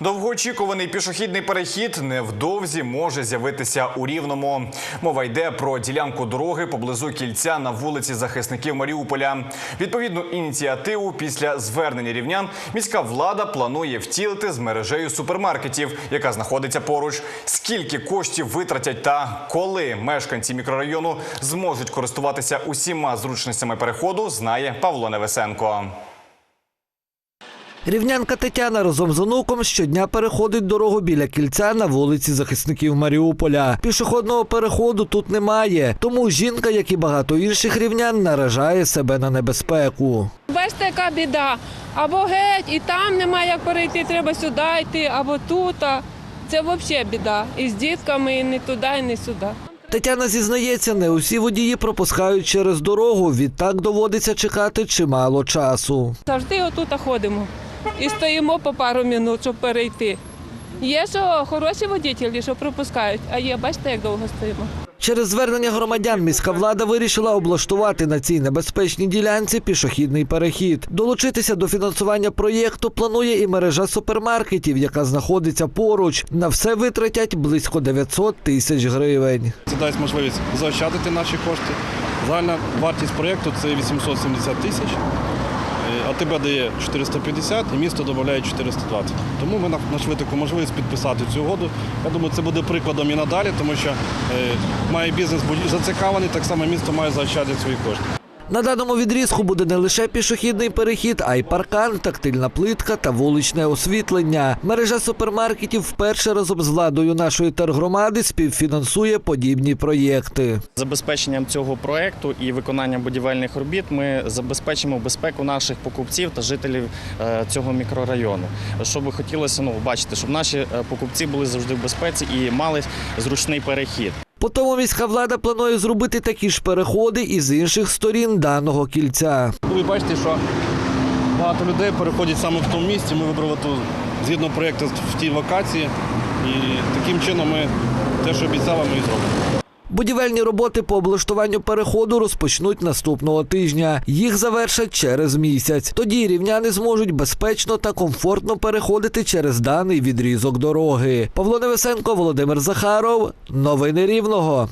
Довгоочікуваний пішохідний перехід невдовзі може з'явитися у Рівному. Мова йде про ділянку дороги поблизу кільця на вулиці захисників Маріуполя. Відповідну ініціативу після звернення рівнян міська влада планує втілити з мережею супермаркетів, яка знаходиться поруч. Скільки коштів витратять та коли мешканці мікрорайону зможуть користуватися усіма зручностями переходу, знає Павло Невесенко. Рівнянка Тетяна разом з онуком щодня переходить дорогу біля кільця на вулиці захисників Маріуполя. Пішохідного переходу тут немає, тому жінка, як і багато інших рівнян, наражає себе на небезпеку. Бачите, яка біда. Або геть, і там немає як перейти, треба сюди йти, або тут. Це взагалі біда. І з дітками, і не туди, і не сюди. Тетяна зізнається, не усі водії пропускають через дорогу. Відтак доводиться чекати чимало часу. Завжди отут ходимо. І стоїмо по пару минут, щоб перейти. Є що хороші водителі, що пропускають, а є, бачите, як довго стоїмо. Через звернення громадян міська влада вирішила облаштувати на цій небезпечній ділянці пішохідний перехід. Долучитися до фінансування проєкту планує і мережа супермаркетів, яка знаходиться поруч. На все витратять близько 900 тисяч гривень. Це дасть можливість заощадити наші кошти. Загальна вартість проєкту це 870 тисяч. Е, АТБ дає 450 і місто додає 420. Тому ми знайшли таку можливість підписати цю угоду. Я думаю, це буде прикладом і надалі, тому що е, має бізнес бути зацікавлений, так само місто має заощадити свої кошти. На даному відрізку буде не лише пішохідний перехід, а й паркан, тактильна плитка та вуличне освітлення. Мережа супермаркетів вперше разом з владою нашої тергромади співфінансує подібні проєкти. Забезпеченням цього проекту і виконанням будівельних робіт ми забезпечимо безпеку наших покупців та жителів е, цього мікрорайону. Що би хотілося ну, бачити, щоб наші е, покупці були завжди в безпеці і мали зручний перехід. По тому міська влада планує зробити такі ж переходи і з інших сторін даного кільця. Ви бачите, що багато людей переходять саме в тому місці. Ми вибрали ту згідно проєкту в тій локації. І таким чином ми те, що обіцяли, ми і зробимо. Будівельні роботи по облаштуванню переходу розпочнуть наступного тижня. Їх завершать через місяць. Тоді рівняни зможуть безпечно та комфортно переходити через даний відрізок дороги. Павло Невесенко, Володимир Захаров. Новини Рівного.